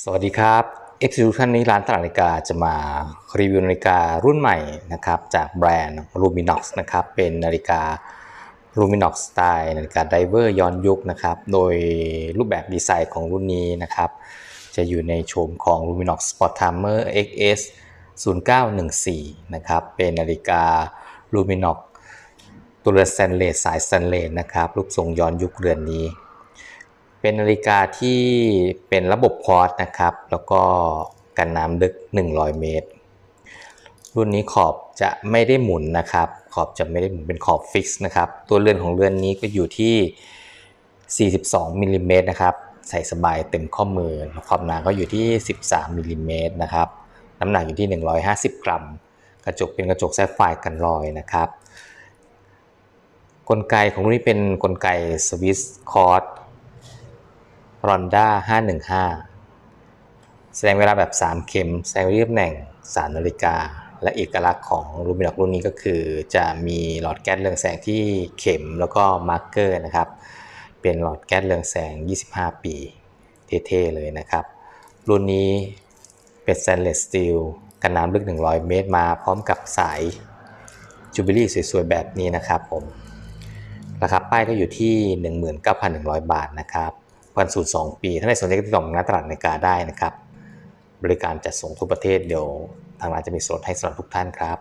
สวัสดีครับ Execution นี้ร้านตลาดนาฬิกาจะมารีวิวนาฬิการุ่นใหม่นะครับจากแบรนด์ Luminox นะครับเป็นนาฬิกา Luminox สไตล์นาฬิกาไดเวอร์ย้อนยุคนะครับโดยรูปแบบดีไซน์ของรุ่นนี้นะครับจะอยู่ในโฉมของ Luminox Sport Timer XS 0914นะครับเป็นนาฬิกา Luminox ตัวเรือนสแตนเลสสายสแตนเลสนะครับรูปทรงย้อนยุคเรือนนี้ เป็นนาฬิกาที่เป็นระบบควอตซ์นะครับ แล้วก็กันน้ำลึก 100 เมตร รุ่นนี้ขอบจะไม่ได้หมุนนะครับ ขอบจะไม่ได้หมุนเป็นขอบฟิกซ์นะครับ ตัวเรือนของเรือนนี้ก็อยู่ที่ 42มิลลิเมตรนะครับ ใส่สบายเต็มข้อมือ ความหนาก็อยู่ที่ 13มิลลิเมตรนะครับ น้ำหนักอยู่ที่ 150 กรัม กระจกเป็นกระจกแซฟไฟร์กันรอยนะครับ กลไกของรุ่นนี้เป็นกลไกสวิสคอร์ด รอนด้า515 แสดงเวลาแบบ 3 เข็ม แสดงที่ตำแหน่ง 3 นาฬิกา และเอกลักษณ์ของรูมินอกรุ่นนี้ก็คือ จะมีหลอดแก๊สเรืองแสงที่เข็มแล้วก็มาร์กเกอร์นะครับ เป็นหลอดแก๊สเรืองแสง 25 ปี เท่ๆเลยนะครับ รุ่นนี้เป็นสแตนเลสสตีลกันน้ำลึก 100 เมตรมาพร้อมกับสายจูบิลี่สวยๆ แบบนี้นะครับผม ราคาป้ายก็อยู่ที่ 19,100 บาทนะครับ พันสูตร2ปี ถ้าในสนใจก็ติดต่อมาตลาดนาฬิกาได้นะครับ บริการจัดส่งทั่วประเทศเดี๋ยวทางร้านจะมีส่วนให้สำหรับทุกท่านครับ